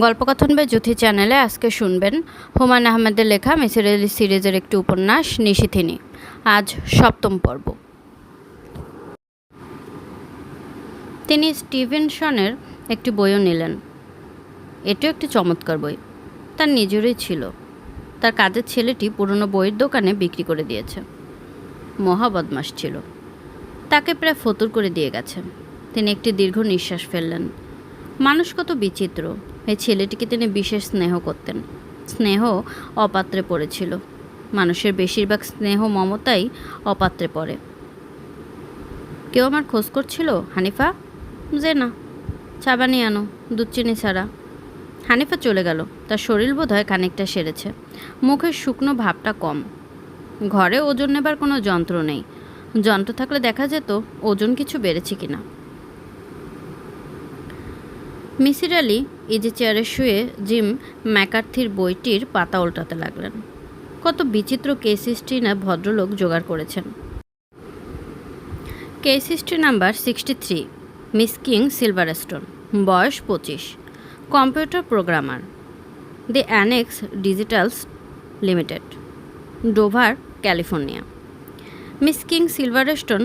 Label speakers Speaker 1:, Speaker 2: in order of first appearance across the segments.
Speaker 1: গল্পকথন বা জ্যোতি চ্যানেলে আজকে শুনবেন হুমায়ুন আহমেদের লেখা মিসির আলি সিরিজের একটি উপন্যাস, নিশিথিনী। আজ সপ্তম পর্ব। তিনি স্টিভেনসনের একটি বইও নিলেন। এটিও একটি চমৎকার বই। তার নিজেরই ছিল। তার কাজের ছেলেটি পুরনো বইয়ের দোকানে বিক্রি করে দিয়েছে। মহা বদমাস ছিল। তাকে প্রায় ফতুর করে দিয়ে গেছে তিনি একটি দীর্ঘ নিঃশ্বাস ফেললেন। মানুষ কত বিচিত্র। এই ছেলেটিকে তিনি বিশেষ স্নেহ করতেন। স্নেহ অপাত্রে পড়েছিল। মানুষের বেশিরভাগ স্নেহ মমতাই অপাত্রে পড়ে। কেউ আমার খোঁজ করছিল? হানিফা? যে না। চা বানিয়ে আনো, দুধ চিনি ছাড়া। হানিফা চলে গেল। তার শরীর বোধহয় খানিকটা সেরেছে। মুখের শুকনো ভাবটা কম। ঘরে ওজন নেবার কোনো যন্ত্র নেই। যন্ত্র থাকলে দেখা যেত ওজন কিছু বেড়েছে কিনা। মিসির আলি ইজি চেয়ারে শুয়ে জিম ম্যাকার্থির বইটির পাতা উল্টাতে লাগলেন। কত বিচিত্র কেস হিস্ট্রি না ভদ্রলোক জোগাড় করেছেন। Case history number sixty three, Miss King Silverstone, বয়স পঁচিশ, computer programmer the Annex Digitals Limited, Dover, California. Miss King Silverstone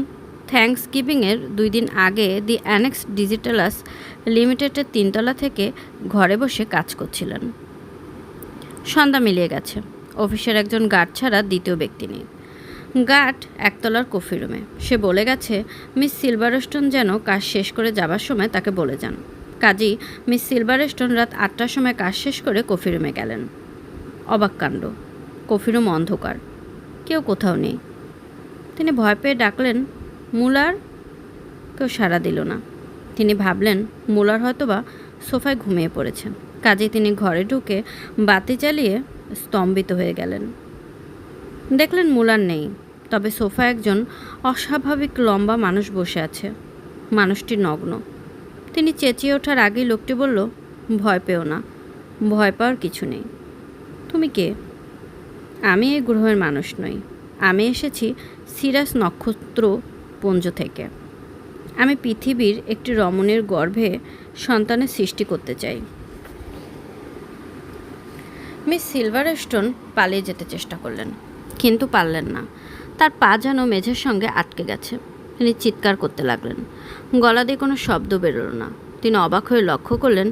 Speaker 1: thanks গিভিংয়ের দুই দিন আগে দি অ্যানেক্স ডিজিটালাস লিমিটেডের তিনতলা থেকে ঘরে বসে কাজ করছিলেন। সন্ধ্যা মিলিয়ে গেছে। অফিসের একজন গার্ড ছাড়া দ্বিতীয় ব্যক্তি নেই। গার্ড একতলার কফি রুমে। সে বলে গেছে, মিস সিলভারস্টোন যেন কাজ শেষ করে যাবার সময় তাকে বলে যান। কাজী, মিস সিলভারস্টোন রাত আটটার সময় কাজ শেষ করে কফি রুমে গেলেন। অবাক কাণ্ড। কফি রুম অন্ধকার। কেউ কোথাও নেই। তিনি ভয় পেয়ে ডাকলেন, মুলার? কেউ সাড়া দিল না। তিনি ভাবলেন, মুলার হয়তোবা সোফায় ঘুমিয়ে পড়েছেন। কাজে তিনি ঘরে ঢুকে বাতি চালিয়ে স্তম্ভিত হয়ে গেলেন। দেখলেন মুলার নেই, তবে সোফা একজন অস্বাভাবিক লম্বা মানুষ বসে আছে, মানুষটি নগ্ন। তিনি চেঁচিয়ে ওঠার আগেই লোকটি বলল, ভয় পেও না, ভয় পাওয়ার কিছু নেই। তুমি কে? আমি এই গ্রহের মানুষ নই। আমি এসেছি সিরাস নক্ষত্র পুঞ্জ থেকে। আমি পৃথিবীর একটি রমণের গর্ভে সন্তানের সৃষ্টি করতে চাই। মিস সিলভারস্টোন পালিয়ে যেতে চেষ্টা করলেন, কিন্তু পারলেন না। তার পা যেন মেঝের সঙ্গে আটকে গেছে। তিনি চিৎকার করতে লাগলেন। গলা দিয়ে কোনো শব্দ বেরোলো না। তিনি অবাক হয়ে লক্ষ্য করলেন,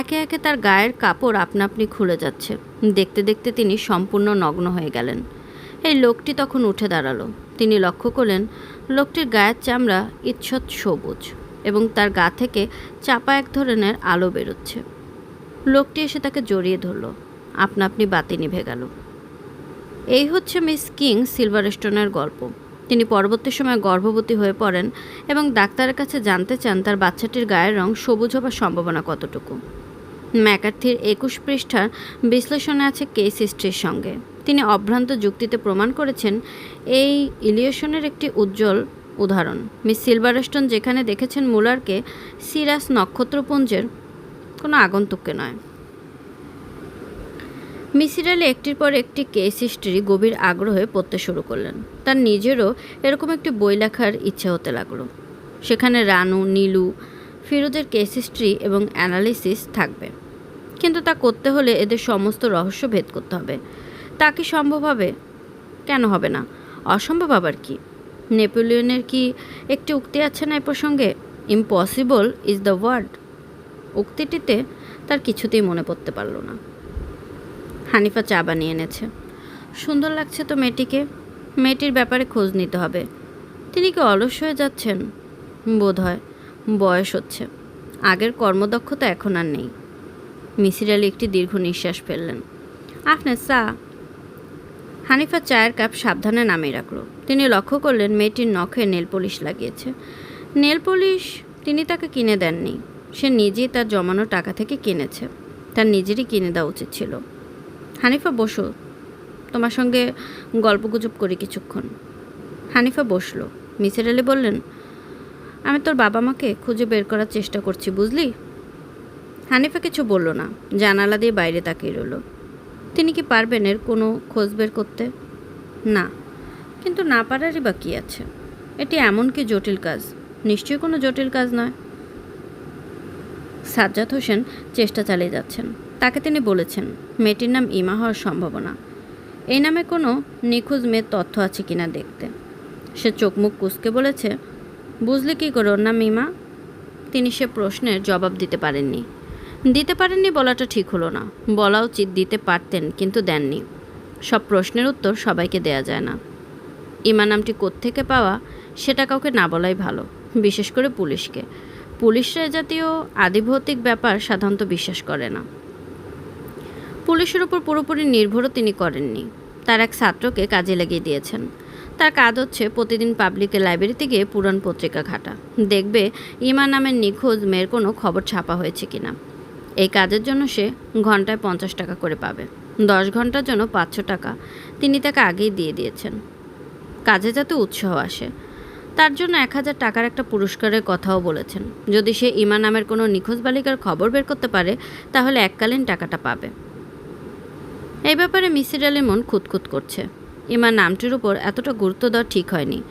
Speaker 1: একে একে তার গায়ের কাপড় আপনা আপনি খুলে যাচ্ছে। দেখতে দেখতে তিনি সম্পূর্ণ নগ্ন হয়ে গেলেন। এই লোকটি তখন উঠে দাঁড়াল। তিনি লক্ষ্য করলেন লোকটির গায়ের চামড়া ইচ্ছত সবুজ এবং তার গা থেকে চাপা এক ধরনের আলো বেরোচ্ছে। লোকটি এসে তাকে জড়িয়ে ধরল। আপনা আপনি বাতি নিভে গেল। এই হচ্ছে মিস কিং সিলভারস্টোনের গল্প। তিনি পরবর্তী সময় গর্ভবতী হয়ে পড়েন এবং ডাক্তারের কাছে জানতে চান তার বাচ্চাটির গায়ের রং সবুজ হবার সম্ভাবনা কতটুকু। ম্যাকার্থির একুশ পৃষ্ঠার বিশ্লেষণে আছে কেস হিস্ট্রির সঙ্গে। তিনি অভ্রান্ত যুক্তিতে প্রমাণ করেছেন, এই ইলিয়েশনের একটি উজ্জ্বল উদাহরণ। মিস সিলভারস্টোন যেখানে দেখেছেন মুলারকে, সিরাস নক্ষত্রপুঞ্জের কোনো আগন্তুককে নয়। মিসির একটির পর একটি কেস হিস্ট্রি গভীর আগ্রহে পড়তে শুরু করলেন। তার নিজেরও এরকম একটি বই লেখার ইচ্ছে হতে লাগল। সেখানে রানু, নীলু, ফিরোজের কেস হিস্ট্রি এবং অ্যানালিসিস থাকবে। কিন্তু তা করতে হলে এদের সমস্ত রহস্য ভেদ করতে হবে। তা কি সম্ভব হবে? কেন হবে না? অসম্ভব আবার কি? নেপোলিয়নের কি একটি উক্তি আছে না এ প্রসঙ্গে? ইম্পসিবল ইজ দ্য ওয়ার্ড উক্তিটিতে তার কিছুতেই মনে পড়তে পারল না। হানিফা চা বানিয়ে এনেছে। সুন্দর লাগছে তো মেয়েটিকে। মেয়েটির ব্যাপারে খোঁজ নিতে হবে। তিনি কি অলস হয়ে যাচ্ছেন? বোধ হয় বয়স হচ্ছে। আগের কর্মদক্ষতা এখন আর নেই। মিসির আলি একটি দীর্ঘ নিঃশ্বাস ফেললেন। আপনার চা হানিফা চায়ের কাপ সাবধানে নামিয়ে রাখল। তিনি লক্ষ্য করলেন মেয়েটির নখে নেল পলিশ লাগিয়েছে। নেল পলিশ তিনি তাকে কিনে দেননি। সে নিজেই তার জমানো টাকা থেকে কিনেছে। তার নিজেরই কিনে দেওয়া উচিত ছিল। হানিফা, বসো। তোমার সঙ্গে গল্পগুজব করি কিছুক্ষণ। হানিফা বসল। মিসির আলি বললেন, আমি তোর বাবা মাকে খুঁজে বের করার চেষ্টা করছি, বুঝলি? হানিফা কিছু বলল না। জানালা দিয়ে বাইরে তাকিয়ে রইল। তিনি কি পারবেন এর কোনো খোঁজ বের করতে? না। কিন্তু না পারারই বা কী আছে? এটি এমন কি জটিল কাজ? নিশ্চয়ই কোনো জটিল কাজ নয়। সাজ্জাদ হোসেন চেষ্টা চালিয়ে যাচ্ছেন। তাকে তিনি বলেছেন, মেয়েটির নাম ইমা হওয়ার সম্ভাবনা। এই নামে কোনো নিখোঁজ মেয়ের তথ্য আছে কিনা দেখতে? সে চোখ মুখ কুচকে বলেছে, বুঝলে কী করে ওর নাম ইমা? তিনি সে প্রশ্নের জবাব দিতে পারেননি। দিতে পারেননি বলাটা ঠিক হলো না। বলা উচিত দিতে পারতেন, কিন্তু দেননি। সব প্রশ্নের উত্তর সবাইকে দেয়া যায় না। ইমা নামটি কোত্থেকে পাওয়া, সেটা কাউকে না বলাই ভালো, বিশেষ করে পুলিশকে। পুলিশরা জাতীয় আদিভৌতিক ব্যাপার সাধারণত বিশ্বাস করে না। পুলিশের উপর পুরোপুরি নির্ভরও তিনি করেননি। তার এক ছাত্রকে কাজে লাগিয়ে দিয়েছেন। তার কাজ হচ্ছে প্রতিদিন পাবলিকের লাইব্রেরিতে গিয়ে পুরাণ পত্রিকা ঘাটা। দেখবে ইমা নামের নিখোঁজ মেয়ের কোনো খবর ছাপা হয়েছে কিনা। এই কাজের জন্য সে ঘন্টায় পঞ্চাশ টাকা করে পাবে। দশ ঘণ্টার জন্য পাঁচশো টাকা তিনি তাকে আগেই দিয়ে দিয়েছেন। কাজে যাতে উৎসাহ আসে। তার জন্য এক হাজার টাকার একটা পুরস্কারের কথাও বলেছেন। যদি সে ইমা নামের কোনো নিখোঁজ বালিকার খবর বের করতে পারে, তাহলে এককালীন টাকাটা পাবে। এই ব্যাপারে মিসির আলীর মন খুঁতখুত করছে। ইমা নামটির উপর এতটা গুরুত্ব দেওয়া ঠিক হয়নি।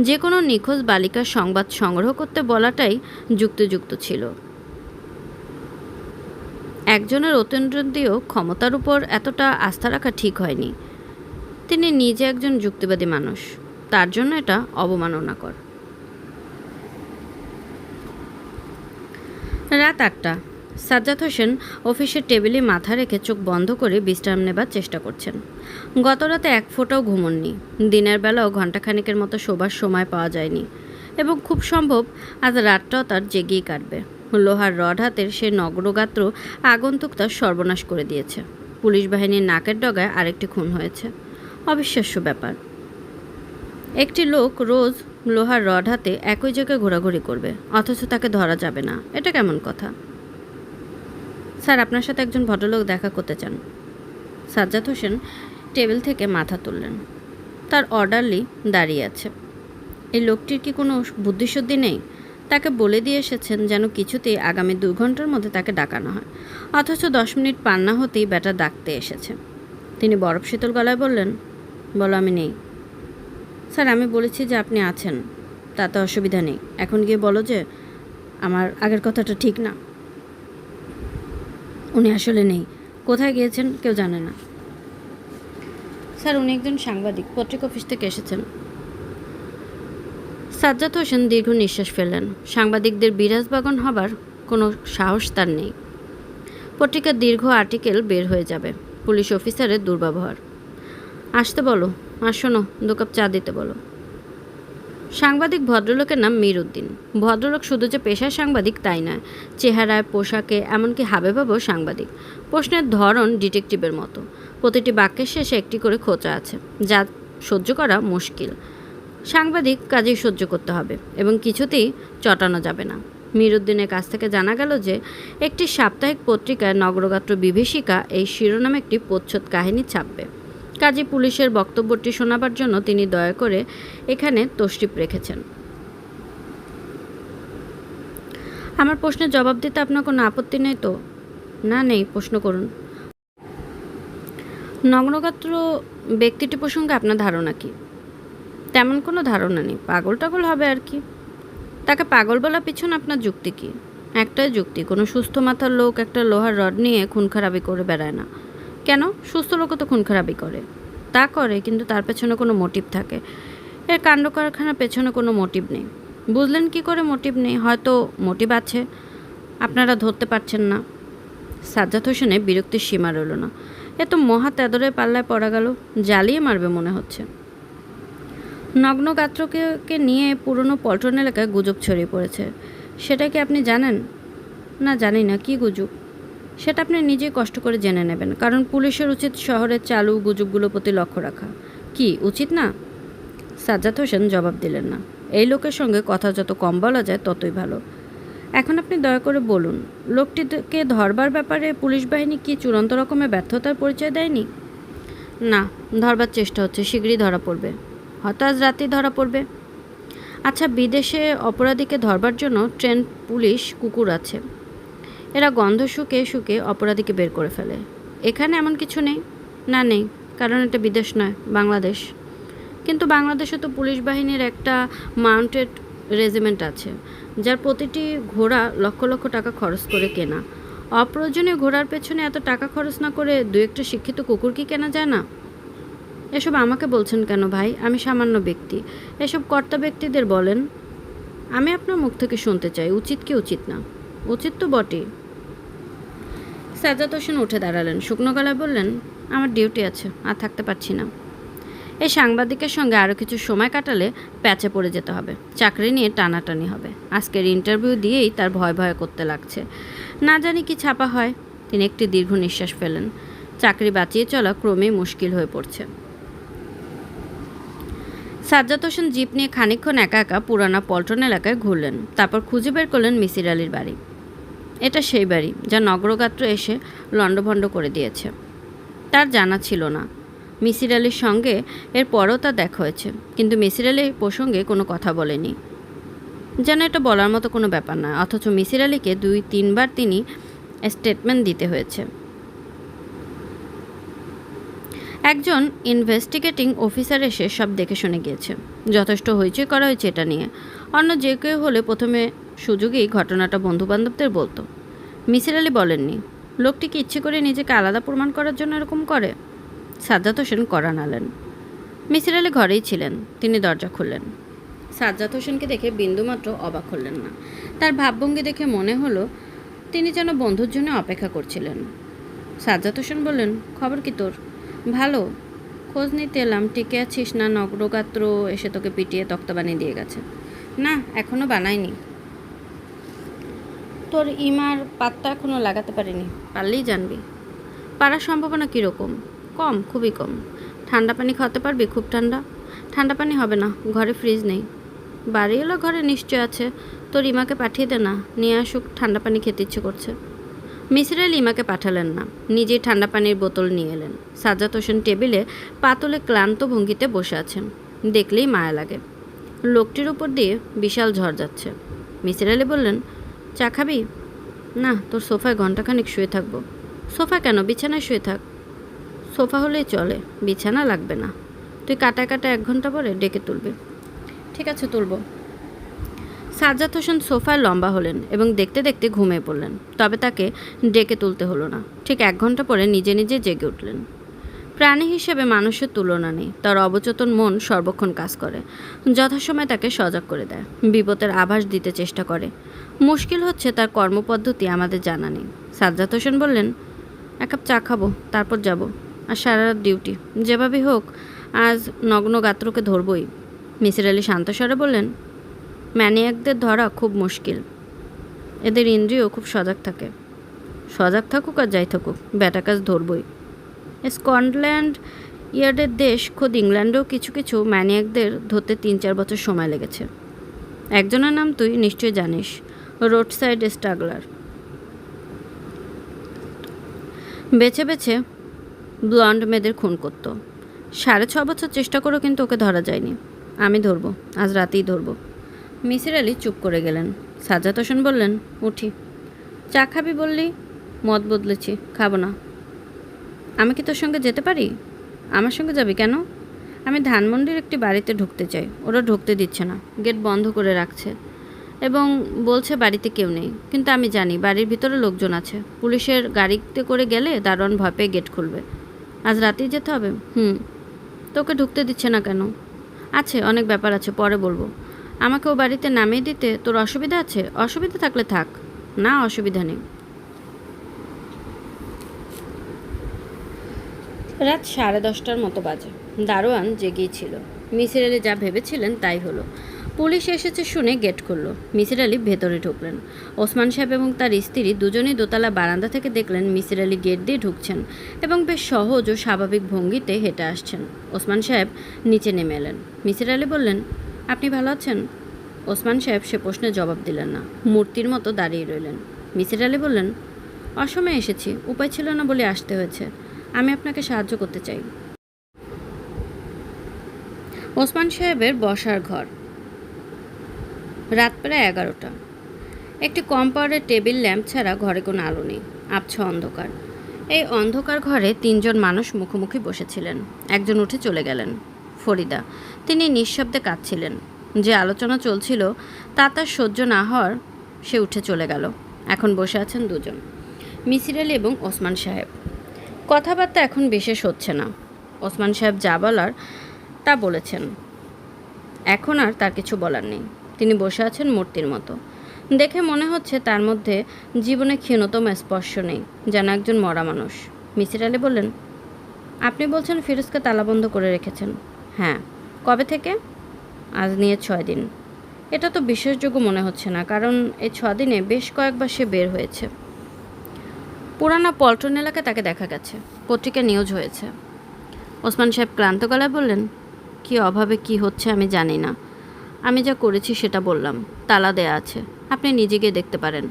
Speaker 1: যে কোনো নিখোঁজ বালিকার সংবাদ সংগ্রহ করতে বলাটাই যুক্তিযুক্ত ছিল। একজনের অত্যন্তীয় ক্ষমতার উপর এতটা আস্থা রাখা ঠিক হয়নি। তিনি নিজে একজন যুক্তিবাদী মানুষ। তার জন্য এটা অবমাননাকর। রাত আটটা। সাজ্জাদ হোসেন অফিসের টেবিলে মাথা রেখে চোখ বন্ধ করে বিশ্রাম নেবার চেষ্টা করছেন। গত রাতে এক ফোঁটাও ঘুমননি। দিনের বেলাও ঘণ্টাখানিকের মতো শোবার সময় পাওয়া যায়নি। এবং খুব সম্ভব আজ রাতটাও তার জেগেই কাটবে। লোহার রড হাতের সে নগ্রগাত্র আগন্তুক তার সর্বনাশ করে দিয়েছে। পুলিশ বাহিনীর নাকের ডগায় আরেকটি খুন হয়েছে। অবিশ্বাস্য ব্যাপার। একটি লোক রোজ লোহার রড হাতে একই জায়গায় ঘোরাঘুরি করবে, অথচ তাকে ধরা যাবে না। এটা কেমন কথা? স্যার, আপনার সাথে একজন ভদ্রলোক দেখা করতে চান। সাজ্জাদ হোসেন টেবিল থেকে মাথা তুললেন। তার অর্ডারলি দাঁড়িয়ে আছে। এই লোকটির কি কোনো বুদ্ধিশুদ্ধি নেই? তাকে বলে দিয়ে এসেছেন যেন কিছুতেই আগামী দু ঘণ্টার মধ্যে তাকে ডাকানো হয়। অথচ দশ মিনিট পার না হতেই ব্যাটা ডাকতে এসেছে। তিনি বরফ শীতল গলায় বললেন, বলো, আমি নেই। স্যার, আমি বলেছি যে আপনি আছেন। তাতে অসুবিধা নেই। এখন গিয়ে বলো যে আমার আগের কথাটা ঠিক না। উনি আসলে নেই। কোথায় গিয়েছেন কেউ জানে না। স্যার, উনি একজন সাংবাদিক, পত্রিকা অফিস থেকে এসেছেন। সাজ্জাদ হোসেন দীর্ঘ নিঃশ্বাস ফেললেন। সাংবাদিকদের বিরাজবাগন হবার কোনো সাহস তার নেই। পত্রিকার দীর্ঘ আর্টিকেল বের হয়ে যাবে। পুলিশ অফিসারের দুর্ব্যবহার। আসতে বলো, আর শোনো, দু কাপ চা দিতে বলো। সাংবাদিক ভদ্রলোকের নাম মীর উদ্দিন ভদ্রলোক শুধু যে পেশার সাংবাদিক তাই নয়, চেহারায়, পোশাকে, এমনকি হাবেভাবেও সাংবাদিক। প্রশ্নের ধরন ডিটেকটিভের মতো। প্রতিটি বাক্যের শেষে একটি করে খোঁচা আছে, যা সহ্য করা মুশকিল। সাংবাদিক কাজেই সহ্য করতে হবে এবং কিছুতেই চটানো যাবে না। মিরুদ্দিনের কাছ থেকে জানা গেল যে, একটি সাপ্তাহিক পত্রিকায় নগরগাত্র বিভীষিকা এই শিরোনামে একটি প্রচ্ছদ কাহিনী ছাপবে। কাজী পুলিশের বক্তব্যটি শোনাবার জন্য তিনি দয়া করে এখানে তশরিফ রেখেছেন। আমার প্রশ্নের জবাব দিতে আপনার কোনো আপত্তি নেই তো? না, নেই, প্রশ্ন করুন। নগ্নগাত্র ব্যক্তিটি প্রসঙ্গে আপনার ধারণা কি? তেমন কোনো ধারণা নেই। পাগল টাগল হবে আর কি? তাকে পাগল বলা পিছনে আপনার যুক্তি কি? একটাই যুক্তি, কোনো সুস্থ মাথার লোক একটা লোহার রড নিয়ে খুন খারাপি করে বেড়ায় না। কেন? সুস্থ লোকও তো খুন খারাপি করে। তা করে, কিন্তু তার পেছনে কোনো মোটিভ থাকে। এর কাণ্ড কারখানার পেছনে কোনো মোটিভ নেই। বুঝলেন কি করে মোটিভ নেই? হয়তো মোটিভ আছে। আপনারা ধরতে পারছেন না। সাজ্জাদ হোসেনের বিরক্তির সীমা রইল না। এ তো মহা তেদরের পাল্লায় পড়া গেল। জ্বালিয়ে মারবে মনে হচ্ছে। নগ্ন গাত্রকে নিয়ে পুরনো পল্টন এলাকায় গুজব ছড়িয়ে পড়েছে। সেটা কি আপনি জানেন? না, জানি না। কি গুজব? সেটা আপনি নিজেই কষ্ট করে জেনে নেবেন, কারণ পুলিশের উচিত শহরের চালু গুজবগুলোর প্রতি লক্ষ্য রাখা। কি, উচিত না? সাজ্জাদ হোসেন জবাব দিলেন না। এই লোকের সঙ্গে কথা যত কম বলা যায়, ততই ভালো। এখন আপনি দয়া করে বলুন, লোকটিকে ধরবার ব্যাপারে পুলিশ বাহিনী কি চূড়ান্ত রকমের ব্যর্থতার পরিচয় দেয়নি? না, ধরবার চেষ্টা হচ্ছে শীঘ্রই ধরা পড়বে। হয়তো আজ রাতেই ধরা পড়বে। আচ্ছা বিদেশে অপরাধীকে ধরবার জন্য ট্রেন, পুলিশ, কুকুর আছে। এরা গন্ধ শুকে শুকে অপরাধীকে বের করে ফেলে। এখানে এমন কিছু নেই? না, নেই। কারণ এটা বিদেশ নয়, বাংলাদেশ। কিন্তু বাংলাদেশে তো পুলিশ বাহিনীর একটা মাউন্টেড রেজিমেন্ট আছে, যার প্রতিটি ঘোড়া লক্ষ লক্ষ টাকা খরচ করে কেনা। অপ্রয়োজনীয় ঘোড়ার পেছনে এত টাকা খরচ না করে দু একটা শিক্ষিত কুকুর কি কেনা যায় না? এসব আমাকে বলছেন কেন ভাই? আমি সামান্য ব্যক্তি। এসব কর্তা ব্যক্তিদের বলেন, আমি আপনার মুখ থেকে শুনতে চাই। উচিত কি উচিত না? উচিত তো বটেই। সাজাত হোসেন উঠে দাঁড়ালেন। শুকনো গলায় বললেন, আমার ডিউটি আছে, আর থাকতে পারছি না। এই সাংবাদিকের সঙ্গে আরও কিছু সময় কাটালে প্যাচে পড়ে যেতে হবে। চাকরি নিয়ে টানাটানি হবে। আজকের ইন্টারভিউ দিয়েই তার ভয় ভয় করতে লাগছে। না জানি কি ছাপা হয়। তিনি একটি দীর্ঘ নিঃশ্বাস ফেলেন। চাকরি বাঁচিয়ে চলা ক্রমেই মুশকিল হয়ে পড়ছে। সাজ্জাদ হোসেন জিপ নিয়ে খানিকক্ষণ একা একা পুরানা পল্টন এলাকায় ঘুরলেন। তারপর খুঁজে বের করলেন মিসির আলীর বাড়ি। এটা সেই বাড়ি যা নগরগাত্র এসে লণ্ডভণ্ড করে দিয়েছে। তার জানা ছিল না। মিসির আলীর সঙ্গে এর পরও তার দেখা হয়েছে, কিন্তু মিসির আলী প্রসঙ্গে কোনো কথা বলেনি। যেন এটা বলার মতো কোনো ব্যাপার না অথচ মিসির আলীকে দুই তিনবার তিনি স্টেটমেন্ট দিতে হয়েছে। একজন ইনভেস্টিগেটিং অফিসার এসে সব দেখে শুনে গিয়েছে। যথেষ্ট হইচই করা হয়েছে এটা নিয়ে। অন্য যে কেউ হলে প্রথমে সুযোগেই ঘটনাটা বন্ধুবান্ধবদের বলতো। মিসির আলী বলেননি, লোকটি কি ইচ্ছে করে নিজেকে আলাদা প্রমাণ করার জন্য এরকম করে? সাজ্জাদ হোসেন করা নালেন। মিসির আলী ঘরেই ছিলেন, তিনি দরজা খুললেন। সাজ্জাদ হোসেনকে দেখে বিন্দুমাত্র অবাক হলেন না। তার ভাবভঙ্গি দেখে মনে হলো, তিনি যেন বন্ধুর জন্য অপেক্ষা করছিলেন। সাজ্জাদ হোসেন বললেন, খবর কি তোর? ভালো, খোঁজ নিতে এলাম টিকে আছিস না? নগ্রগাত্র এসে তোকে পিটিয়ে তক্তা বানিয়ে দিয়ে গেছে। না, এখনও বানায়নি। তোর ইমার পাত্তা এখনও লাগাতে পারিনি। পারলেই জানবি। পারার সম্ভাবনা কীরকম? কম, খুবই কম। ঠান্ডা পানি খাওয়াতে পারবি? খুব ঠান্ডা। ঠান্ডা পানি হবে না, ঘরে ফ্রিজ নেই। বাড়ি এলো, ঘরে নিশ্চয় আছে। তোর ইমাকে পাঠিয়ে দে না। নিয়ে আসুক, ঠান্ডা পানি খেতে ইচ্ছে করছে। মিসির আলী ইমাকে পাঠালেন না। নিজেই ঠান্ডা পানির বোতল নিয়ে এলেন। সাজ্জাদ হোসেন টেবিলে পাতলে ক্লান্ত ভঙ্গিতে বসে আছেন। দেখলেই মায়া লাগে। লোকটির উপর দিয়ে বিশাল ঝড় যাচ্ছে। মিসির আলী বললেন, চা খাবি? না, তোর সোফায় ঘন্টাখানিক শুয়ে থাকব। সোফা কেন? বিছানায় শুয়ে থাক। সোফা হলেই চলে, বিছানা লাগবে না। তুই কাটা কাটা এক ঘণ্টা পরে ডেকে তুলবি। ঠিক আছে, তুলব। সাজ্জাদ হোসেন সোফায় লম্বা হলেন এবং দেখতে দেখতে ঘুমিয়ে পড়লেন, তবে তাকে ডেকে তুলতে হলো না। ঠিক এক ঘণ্টা পরে নিজে নিজে জেগে উঠলেন। প্রাণী হিসেবে মানুষের তুলনা নেই, তার অবচেতন মন সর্বক্ষণ কাজ করে। যথাসময় তাকে সজাগ করে দেয়, বিপদের আভাস দিতে চেষ্টা করে। মুশকিল হচ্ছে তার কর্মপদ্ধতি আমাদের জানা নেই। সাজ্জাদ হোসেন বললেন, এক কাপ চা খাব, তারপর যাব। আর সারা রাত ডিউটি, যেভাবেই হোক, আজ নগ্ন গাত্রকে ধরবই। মিসির আলী শান্তস্বরে বললেন ম্যানিয়াকদের ধরা খুব মুশকিল। এদের ইন্দ্রিয় খুব সজাগ থাকে। সজাগ থাকুক আর যাই থাকুক, ব্যাটা কাজ ধরবই। স্কটল্যান্ড ইয়ার্ডের দেশ খোদ ইংল্যান্ডেও কিছু কিছু ম্যানিয়াকদের ধরতে তিন চার বছর সময় লেগেছে। একজনের নাম তুই নিশ্চয়ই জানিস রোড সাইড স্ট্রাগলার বেছে বেছে ব্লন্ড মেয়েদের খুন করত। সাড়ে ছ বছর চেষ্টা করেও কিন্তু ওকে ধরা যায়নি। আমি ধরবো, আজ রাতেই ধরবো। মিসির আলী চুপ করে গেলেন। সাজ্জাদ হোসেন বললেন, উঠি। চা খাবি বললি? মত বদলেছি, খাব না। আমি কি তোর সঙ্গে যেতে পারি? আমার সঙ্গে যাবি কেন? আমি ধানমন্ডির একটি বাড়িতে ঢুকতে চাই। ওরা ঢুকতে দিচ্ছে না। গেট বন্ধ করে রাখছে। এবং বলছে বাড়িতে কেউ নেই। কিন্তু আমি জানি বাড়ির ভিতরে লোকজন আছে। পুলিশের গাড়িতে করে গেলে দারোয়ান ভয় পেয়ে গেট খুলবে। আজ রাতেই যেতে হবে? হুম। তোকে ঢুকতে দিচ্ছে না কেন? আছে, অনেক ব্যাপার আছে, পরে বলব। আমাকে ও বাড়িতে নামিয়ে দিতে তোর অসুবিধা আছে? অসুবিধা থাকলে থাক। না, অসুবিধা নেই। রাত সাড়ে দশটার মতো বাজে। দারোয়ান জেগেই ছিল। মিসির আলি যা ভেবেছিলেন তাই হলো। পুলিশ এসেছে শুনে গেট খুললো। মিসির আলি ভেতরে ঢুকলেন। ওসমান সাহেব এবং তার স্ত্রী দুজনেই দোতলা বারান্দা থেকে দেখলেন মিসির আলি গেট দিয়ে ঢুকছেন এবং বেশ সহজ ও স্বাভাবিক ভঙ্গিতে হেঁটে আসছেন। ওসমান সাহেব নিচে নেমে এলেন। মিসির আলি বললেন আপনি ভালো আছেন? ওসমান সাহেব সে প্রশ্নের জবাব দিলেন না। মূর্তির মতো দাঁড়িয়ে রইলেন। মিসির আলি বললেন, অসময়ে এসেছি, উপায় ছিল না বলে আসতে হয়েছে। আমি আপনাকে সাহায্য করতে চাই। ওসমান সাহেবের বসার ঘর। রাত প্রায় এগারোটা। একটি কম পাওয়ারের টেবিল ল্যাম্প ছাড়া ঘরে কোনো আলো নেই, আবছা অন্ধকার। এই অন্ধকার ঘরে তিনজন মানুষ মুখোমুখি বসেছিলেন। একজন উঠে চলে গেলেন। ফরিদা। তিনি নিঃশব্দে কাঁদছিলেন। যে আলোচনা চলছিল তা তার সহ্য না হওয়ার সে উঠে চলে গেল। এখন বসে আছেন দুজন, মিসির আলী এবং ওসমান সাহেব। কথাবার্তা এখন বিশেষ হচ্ছে না। ওসমান সাহেব যা বলার তা বলেছেন। এখন আর তার কিছু বলার নেই। তিনি বসে আছেন মূর্তির মতো। দেখে মনে হচ্ছে তার মধ্যে জীবনে ক্ষীণতম স্পর্শ নেই, যেন একজন মরা মানুষ। মিসির আলী বললেন, আপনি বলছেন ফিরোজকে তালাবন্ধ করে রেখেছেন। হ্যাঁ কবে থেকে? আজ নিয়ে ছয় দিন। এটা তো বিশ্বাসযোগ্য মনে হচ্ছে না, কারণ এই ছ দিনে বেশ কয়েকবার সে বের হয়েছে। পুরানা পল্টন এলাকায় তাকে দেখা গেছে, পত্রিকা নিউজ হয়েছে। ওসমান সাহেব ক্লান্ত গলায় বললেন, কি অভাবে কি হচ্ছে আমি জানি না। আমি যা করেছি সেটা বললাম, তালা দেয়া আছে, আপনি নিজে গিয়ে দেখতে পারেন।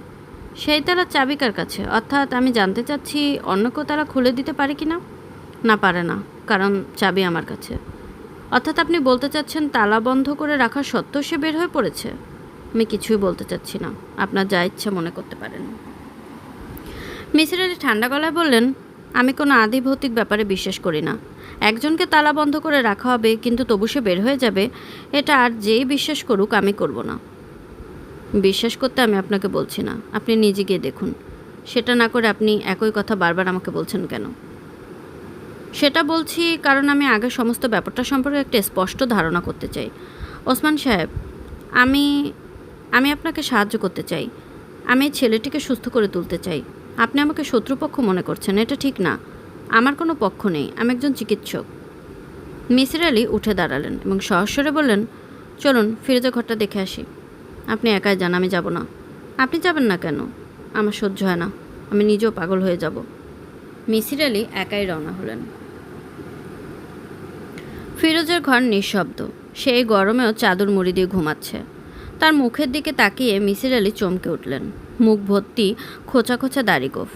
Speaker 1: সেই তালা চাবিকার কাছে, অর্থাৎ আমি জানতে চাচ্ছি অন্য কেউ তারা খুলে দিতে পারে কি না? না, পারে না, কারণ চাবি আমার কাছে। অর্থাৎ আপনি বলতে চাচ্ছেন তালা বন্ধ করে রাখা সত্ত্বেও সে বের হয়ে পড়েছে? আমি কিছুই বলতে চাচ্ছি না। আপনার যা ইচ্ছা মনে করতে পারেন। মিসির আলী ঠান্ডা গলায় বললেন, আমি কোনো আদি ভৌতিক ব্যাপারে বিশ্বাস করি না। একজনকে তালা বন্ধ করে রাখা হবে, কিন্তু তবু সে বের হয়ে যাবে, এটা আর যেই বিশ্বাস করুক আমি করব না। বিশ্বাস করতে আমি আপনাকে বলছি না। আপনি নিজে গিয়ে দেখুন। সেটা না করে আপনি একই কথা বারবার আমাকে বলছেন কেন? সেটা বলছি কারণ আমি আগে সমস্ত ব্যাপারটা সম্পর্কে একটা স্পষ্ট ধারণা করতে চাই। ওসমান সাহেব, আমি আমি আপনাকে সাহায্য করতে চাই। আমি ছেলেটিকে সুস্থ করে তুলতে চাই। আপনি আমাকে শত্রুপক্ষ মনে করছেন, এটা ঠিক না। আমার কোনো পক্ষ নেই, আমি একজন চিকিৎসক। মিসির আলী উঠে দাঁড়ালেন এবং সহস্বরে বললেন, চলুন, ফিরোজা ঘরটা দেখে আসি। আপনি একাই যান, আমি যাব না। আপনি যাবেন না কেন? আমার সহ্য হয় না। আমি নিজেও পাগল হয়ে যাব। মিসির আলী একাই রওনা হলেন। ফিরোজের ঘর নিঃশব্দ। সে এই গরমেও চাদর মুড়ি দিয়ে ঘুমাচ্ছে। তার মুখের দিকে তাকিয়ে মিসির আলী চমকে উঠলেন। মুখ ভর্তি খোঁচা খোঁচা দাড়ি গোফ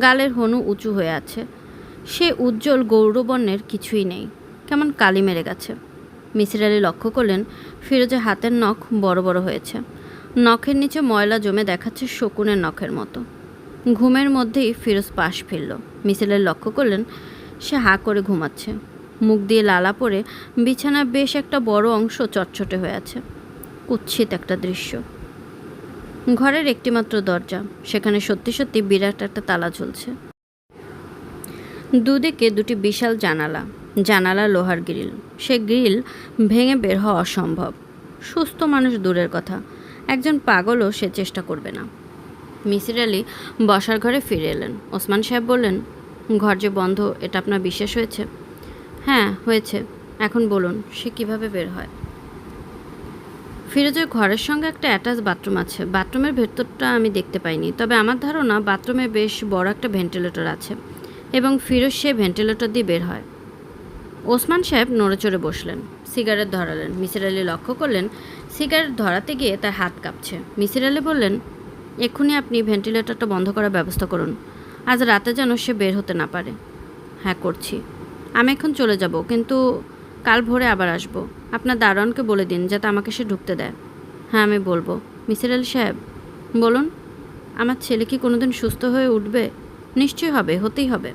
Speaker 1: গালের হনু উঁচু হয়ে আছে। সে উজ্জ্বল গৌরবর্ণের কিছুই নেই। কেমন কালি মেরে গেছে। মিসির আলী লক্ষ্য করলেন, ফিরোজের হাতের নখ বড় বড় হয়েছে। নখের নিচে ময়লা জমে দেখাচ্ছে শকুনের নখের মতো। ঘুমের মধ্যেই ফিরোজ পাশ ফিরল। আলী লক্ষ্য করলেন, সে হা করে ঘুমাচ্ছে। মুখ দিয়ে লালা পড়ে বিছানার বেশ একটা বড় অংশ চটচটে হয়ে আছে। কুৎসিত একটা দৃশ্য। ঘরের একটিমাত্র দরজা, সেখানে সত্যি সত্যি বিরাট একটা তালা ঝুলছে। দুদিকে দুটি বিশাল জানালা জানালা লোহার গ্রিল। সে গ্রিল ভেঙে বের হওয়া অসম্ভব। সুস্থ মানুষ দূরের কথা, একজন পাগলও সে চেষ্টা করবে না। মিসির আলী বসার ঘরে ফিরে এলেন। ওসমান সাহেব বললেন ঘর যে বন্ধ, এটা আপনার বিশ্বাস হয়েছে? হ্যাঁ হয়েছে। এখন বলুন, সে কীভাবে বের হয়? ফিরোজের ঘরের সঙ্গে একটা অ্যাটাচ বাথরুম আছে। বাথরুমের ভেতরটা আমি দেখতে পাইনি। তবে আমার ধারণা বাথরুমে বেশ বড় একটা ভেন্টিলেটর আছে এবং ফিরোজ সে ভেন্টিলেটর দিয়ে বের হয়। ওসমান সাহেব নড়েচড়ে বসলেন। সিগারেট ধরালেন। মিসির আলী লক্ষ্য করলেন, সিগারেট ধরাতে গিয়ে তার হাত কাঁপছে। মিসির আলী বললেন, এক্ষুনি আপনি ভেন্টিলেটরটা বন্ধ করার ব্যবস্থা করুন। আজ রাতে যেন সে বের হতে না পারে। হ্যাঁ করছি। আমি এখন চলে যাব, কিন্তু কাল ভোরে আবার আসব। আপনার দারোয়ানকে বলে দিন, যাতে আমাকে সে ঢুকতে দেয়। হ্যাঁ আমি বলব। মিসির আলী সাহেব, বলুন, আমার ছেলে কি কোনোদিন সুস্থ হয়ে উঠবে? নিশ্চয়ই হবে, হতেই হবে।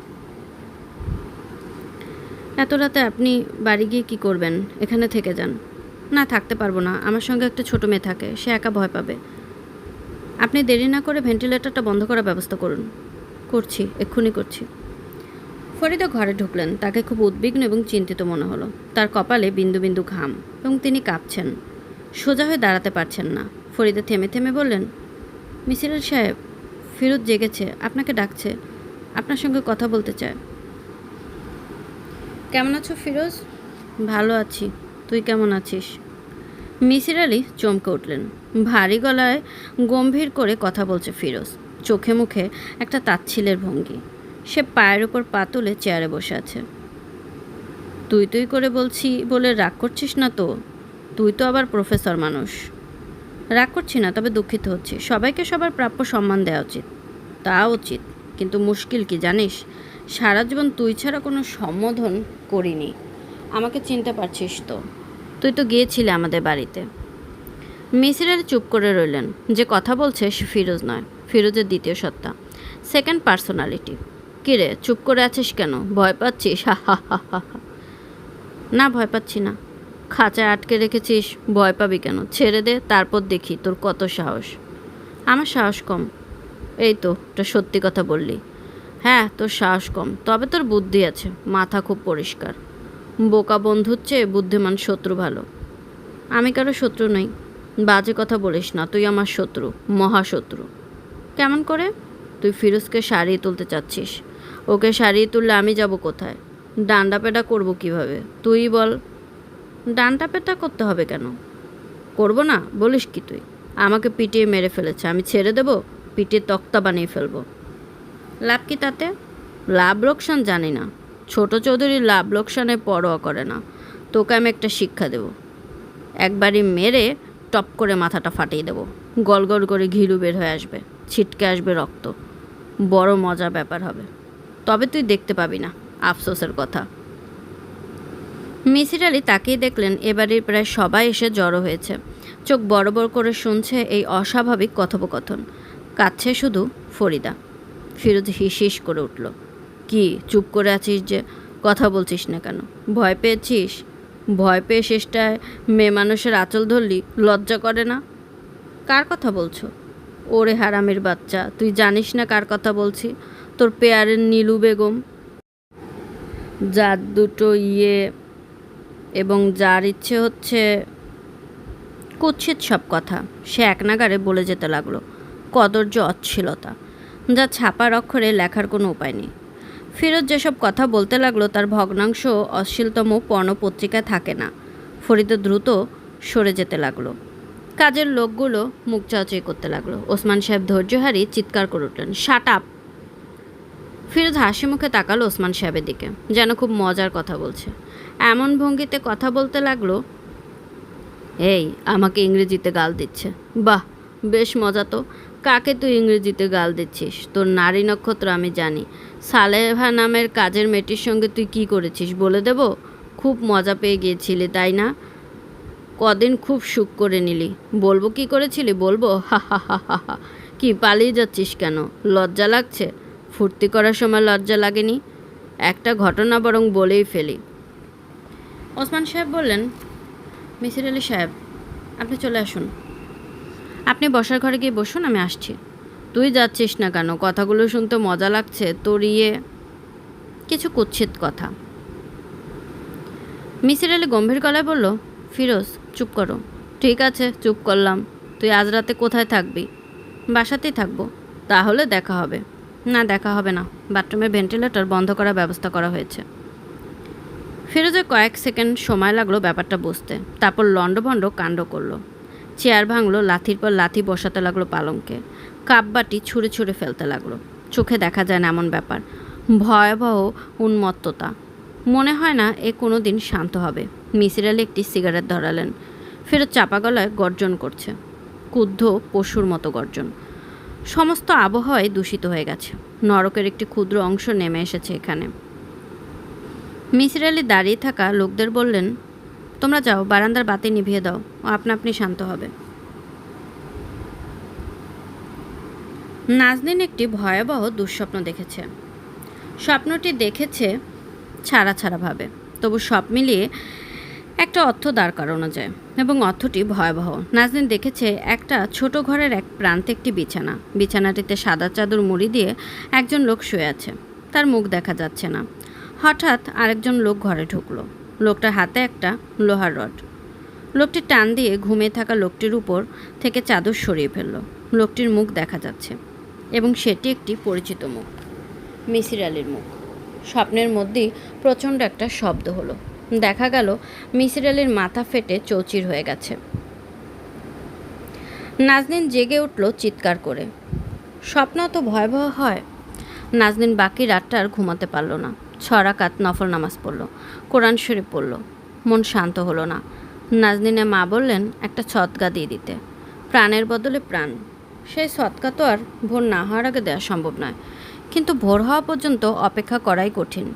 Speaker 1: এত রাতে আপনি বাড়ি গিয়ে কি করবেন? এখানে থেকে যান। না, থাকতে পারব না। আমার সঙ্গে একটা ছোট মেয়ে থাকে, সে একা ভয় পাবে। আপনি দেরি না করে ভেন্টিলেটরটা বন্ধ করার ব্যবস্থা করুন। করছি, এক্ষুনি করছি। ফরিদা ঘরে ঢুকলেন, তাকে খুব উদ্বিগ্ন এবং চিন্তিত মনে হলো। তার কপালে বিন্দু বিন্দু ঘাম এবং তিনি কাঁপছেন। সোজা হয়ে দাঁড়াতে পারছেন না। ফরিদা থেমে থেমে বললেন মিসির সাহেব, ফিরোজ জেগেছে, আপনাকে ডাকছে, আপনার সঙ্গে কথা বলতে চায়। কেমন আছো ফিরোজ? ভালো আছি, তুই কেমন আছিস? মিসির আলী চমকে উঠলেন। ভারী গলায় গম্ভীর করে কথা বলছে ফিরোজ। চোখে মুখে একটা তাচ্ছিলের ভঙ্গি। সে পায়ের ওপর পা তুলে চেয়ারে বসে আছে। তুই তুই করে বলছি বলে রাগ করছিস না তো? তুই তো আবার প্রফেসর মানুষ। রাগ করছি না, তবে দুঃখিত হচ্ছি। সবাইকে সবার প্রাপ্য সম্মান দেওয়া উচিত। তা উচিত, কিন্তু মুশকিল কি জানিস? সারা জীবন তুই ছাড়া কোনো সম্বোধন করিনি। আমাকে চিনতে পারছিস তো? তুই তো গিয়েছিলি আমাদের বাড়িতে। মিসির চুপ করে রইলেন। যে কথা বলছে সে ফিরোজ নয়। ফিরোজের দ্বিতীয় সত্তা। সেকেন্ড পার্সোনালিটি কিরে চুপ করে আছিস কেন? ভয় পাচ্ছিস? হা হা হা হা। না, ভয় পাচ্ছি না। খাঁচায় আটকে রেখেছিস, ভয় পাবি কেন? ছেড়ে দে, তারপর দেখি তোর কত সাহস। আমার সাহস কম। এই তো এটা সত্যি কথা বললি। হ্যাঁ তোর সাহস কম। তবে তোর বুদ্ধি আছে, মাথা খুব পরিষ্কার। বোকা বন্ধুর চেয়ে বুদ্ধিমান শত্রু ভালো। আমি কারও শত্রু নই। বাজে কথা বলিস না, তুই আমার শত্রু, মহাশত্রু। কেমন করে? তুই ফিরোজকে সারিয়ে তুলতে চাচ্ছিস। ওকে সারিয়ে তুললে আমি যাব কোথায়? ডান্ডা পেটা করব কীভাবে? তুই বল। ডান্ডা পেটা করতে হবে কেন? করব না? বলিস কি তুই? আমাকে পিটিয়ে মেরে ফেলেছে। আমি ছেড়ে দেব, পিটিয়ে তক্তা বানিয়ে ফেলব। লাভ কি তাতে? লাভ লোকসান জানি না। ছোট চৌধুরী লাভ লোকসানের পরোয়া করে না। তোকে আমি একটা শিক্ষা দেব। একবারই মেরে টপ করে মাথাটা ফাটিয়ে দেবো। গল গল করে ঘিলু বের হয়ে আসবে। ছিটকে আসবে রক্ত। বড় মজা ব্যাপার হবে। তবে তুই দেখতে পাবি না, আফসোসের কথা। মিসির আলি তাকেই দেখলেন এবারের প্রায় সবাই এসে জড়ো হয়েছে। চোখ বড় বড় করে শুনছে এই অস্বাভাবিক কথোপকথন। কাচ্ছে শুধু ফরিদা। ফিরোজ হিস হিস করে উঠল। কি, চুপ করে আছিস যে? কথা বলছিস না কেন? ভয় পেয়েছিস? ভয় পেয়ে শেষটায় মেয়ে মানুষের আঁচল ধরলি, লজ্জা করে না? কার কথা বলছো? ওরে হারামের বাচ্চা, তুই জানিস না কার কথা বলছি? তোর পেয়ারের নীলু বেগম। যার দুটো ইয়ে এবং যার ইচ্ছে হচ্ছে কুৎসিত সব কথা, সে এক নাগারে বলে যেতে লাগল। কদর্য অচ্ছিলতা যা ছাপার অক্ষরে লেখার কোনো উপায় নেই। ফিরোজ যেসব কথা বলতে লাগল, তার ভগ্নাংশ অশ্লীলতম পর্ণপত্রিকায় থাকে না। ফরিদা দ্রুত সরে যেতে লাগল। কাজের লোকগুলো মুখ চাওয়াচাই করতে লাগল। ওসমান সাহেব ধৈর্য হারিয়ে চিৎকার করে উঠলেন শাট আপ ফিরোজ হাসি মুখে তাকালো ওসমান সাহেবের দিকে, যেন খুব মজার কথা বলছে। এমন ভঙ্গিতে কথা বলতে লাগল, এই, আমাকে ইংরেজিতে গাল দিচ্ছে। বাহ, বেশ মজা তো। কাকে তুই ইংরেজিতে গাল দিচ্ছিস? তোর নারী নক্ষত্র আমি জানি। সালেভা নামের কাজের মেয়েটির সঙ্গে তুই কি করেছিস বলে দেব? খুব মজা পেয়ে গিয়েছিলি, তাই না? কদিন খুব সুখ করে নিলি। বলব কি করেছিলি? বলব, হা হা হা হা হা, কি পালিয়ে যাচ্ছিস কেন? লজ্জা লাগছে? ফুর্তি করার সময় লজ্জা লাগেনি? একটা ঘটনা বরং বলেই ফেলি। ওসমান সাহেব বললেন, মিসির আলি সাহেব, আপনি চলে আসুন। আপনি বসার ঘরে গিয়ে বসুন, আমি আসছি। তুই যাচ্ছিস না কেন? কথাগুলো শুনতে মজা লাগছে। তোর ইয়ে কিছু কুৎসিত কথা। মিসির আলি গম্ভীর গলায় বলল, ফিরোজ চুপ করো। ঠিক আছে, চুপ করলাম। তুই আজ রাতে কোথায় থাকবি? বাসাতেই থাকব। তাহলে দেখা হবে। না, দেখা হবে না। বাথরুমের ভেন্টিলেটর বন্ধ করার ব্যবস্থা করা হয়েছে। ফিরোজের কয়েক সেকেন্ড সময় লাগল ব্যাপারটা বুঝতে। তারপর লণ্ডভণ্ড কাণ্ড করল। চেয়ার ভাঙলো, লাথির পর লাথি বসাতে লাগল পালঙ্কে কাপ বাটি ছুঁড়ে ছুঁড়ে ফেলতে লাগল। চোখে দেখা যায় না এমন ব্যাপার। ভয়াবহ উন্মত্ততা। মনে হয় না এ কোনো দিন শান্ত হবে। মিসির আলি একটি সিগারেট ধরালেন। ফেরত চাপা গলায় গর্জন করছে। ক্ষুদ্ধ পশুর মতো গর্জন। সমস্ত আবহাওয়ায় দূষিত হয়ে গেছে। নরকের একটি ক্ষুদ্র অংশ নেমে এসেছে এখানে। মিসির আলি দাঁড়িয়ে থাকা লোকদের বললেন, তোমরা যাও, বারান্দার বাতি নিভিয়ে দাও। আপনা আপনি শান্ত হবে। নাজনিন একটি ভয়াবহ দুঃস্বপ্ন দেখেছে। স্বপ্নটি দেখেছে ছাড়া ছাড়াভাবে তবু সব মিলিয়ে একটা অর্থ দাঁড় করানো যায় এবং অর্থটি ভয়াবহ। নাজনীন দেখেছে একটা ছোট ঘরের এক প্রান্তে একটি বিছানা। বিছানাটিতে সাদা চাদর মুড়ি দিয়ে একজন লোক শুয়ে আছে। তার মুখ দেখা যাচ্ছে না। হঠাৎ আরেকজন লোক ঘরে ঢুকলো। লোকটার হাতে একটা লোহার রড। লোকটি টান দিয়ে ঘুমিয়ে থাকা লোকটির উপর থেকে চাদর সরিয়ে ফেলল। লোকটির মুখ দেখা যাচ্ছে এবং সেটি একটি পরিচিত মুখ। মিসির আলির মুখ। স্বপ্নের মধ্যেই প্রচণ্ড একটা শব্দ হলো। দেখা গেল মিসির আলির মাথা ফেটে চৌচির হয়ে গেছে। নাজনীন জেগে উঠল চিৎকার করে। স্বপ্ন তো ভয়াবহ হয়। নাজনীন বাকি রাতটা আর ঘুমাতে পারল না। ছরাকাত নফল নামাজ পড়ল। কোরআন শরীফ পড়ল। মন শান্ত হলো না। নাজনীনের মা বললেন, একটা ছতকা দিয়ে দিতে। প্রাণের বদলে প্রাণ। সেই সৎকা তো আর ভোর না হওয়ার আগে দেওয়া সম্ভব নয়। কিন্তু ভোর হওয়া পর্যন্ত অপেক্ষা করাই কঠিন।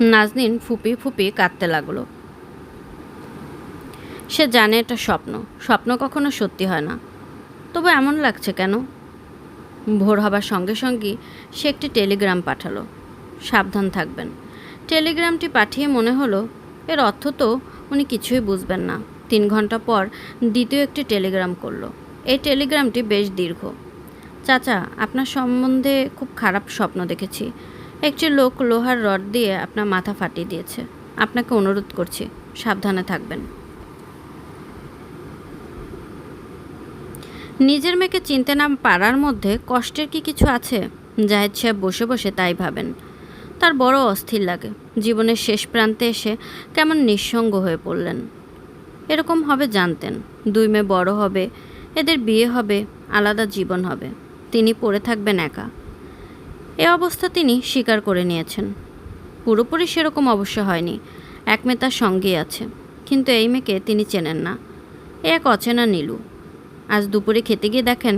Speaker 1: নাজনীন ফুপিয়ে ফুপিয়ে কাঁদতে লাগল। সে জানে এটা স্বপ্ন। স্বপ্ন কখনো সত্যি হয় না। তবু এমন লাগছে কেন? ভোর হবার সঙ্গে সঙ্গে সে একটি টেলিগ্রাম পাঠালো। সাবধান থাকবেন। টেলিগ্রামটি পাঠিয়ে মনে হলো, এর অর্থ তো উনি কিছুই বুঝবেন না। তিন ঘণ্টা পর দ্বিতীয় একটি টেলিগ্রাম করল। এই টেলিগ্রামটি বেশ দীর্ঘ। চাচা, আপনার সম্বন্ধে খুব খারাপ স্বপ্ন দেখেছি। একটি লোক লোহার রড দিয়ে আপনার মাথা ফাটিয়ে দিয়েছে। আপনাকে অনুরোধ করছি, সাবধানে থাকবেন। নিজের মেয়েকে চিনতে না পারার মধ্যে কষ্টের কি কিছু আছে? জাহেদ সাহেব বসে বসে তাই ভাবেন। তার বড় অস্থির লাগে। জীবনের শেষ প্রান্তে এসে কেমন নিঃসঙ্গ হয়ে পড়লেন। এরকম হবে জানতেন। দুই মেয়ে বড় হবে, এদের বিয়ে হবে, আলাদা জীবন হবে। তিনি পড়ে থাকবেন একা। এ অবস্থা তিনি স্বীকার করে নিয়েছেন। পুরোপুরি সেরকম অবশ্য হয়নি। এক মেয়ে তার সঙ্গেই আছে, কিন্তু এই মেয়েকে তিনি চেনেন না। এ এক অচেনা নীলু। আজ দুপুরে খেতে গিয়ে দেখেন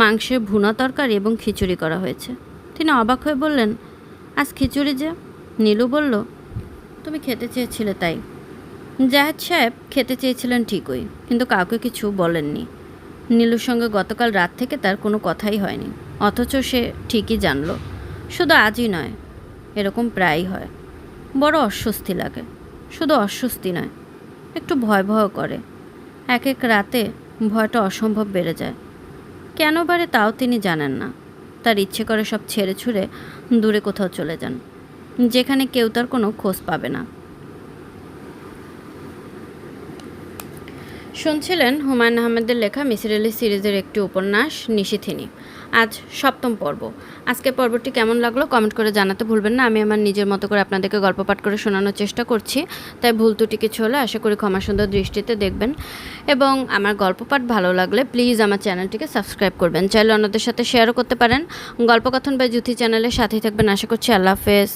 Speaker 1: মাংসের ভুনা তরকারি এবং খিচুড়ি করা হয়েছে। তিনি অবাক হয়ে বললেন, আজ খিচুড়ি যে? নীলু বলল, তুমি খেতে চেয়েছিলে তাই। জাহেদ সাহেব, খেতে চেয়েছিলেন ঠিকই, কিন্তু কাউকে কিছু বলেননি। নীলুর সঙ্গে গতকাল রাত থেকে তার কোনো কথাই হয়নি। অথচ সে ঠিকই জানলো, শুধু আজই নয়, এরকম প্রায়ই হয়। বড় অস্বস্তি লাগে, শুধু অস্বস্তি নয়, একটু ভয় ভয় করে। এক এক রাতে ভয়টা অসম্ভব বেড়ে যায়। কেন বারে তাও তিনি জানেন না। তার ইচ্ছে করে সব ছেড়ে ছুড়ে দূরে কোথাও চলে যান, যেখানে কেউ তার কোনো খোঁজ পাবে না। শুনছিলেন হুমায়ুন আহমেদের লেখা মিসির আলি সিরিজের একটি উপন্যাস নিশিথিনী আজ সপ্তম পর্ব। আজকের পর্বটি কেমন লাগল কমেন্ট করে জানাতে ভুলবেন না। আমি আমার নিজের মতো করে আপনাদেরকে গল্প পাঠ করে শোনানোর চেষ্টা করছি, তাই ভুল ত্রুটি কিছু হলে আশা করি ক্ষমা সুন্দর দৃষ্টিতে দেখবেন। এবং আমার গল্প পাঠ ভালো লাগলে প্লিজ আমার চ্যানেলটিকে সাবস্ক্রাইব করবেন। চাইলে অন্যদের সাথে শেয়ারও করতে পারেন। গল্পকথন বা জুথি চ্যানেলের সাথেই থাকবেন। আশা করছি আল্লাহ হাফেজ।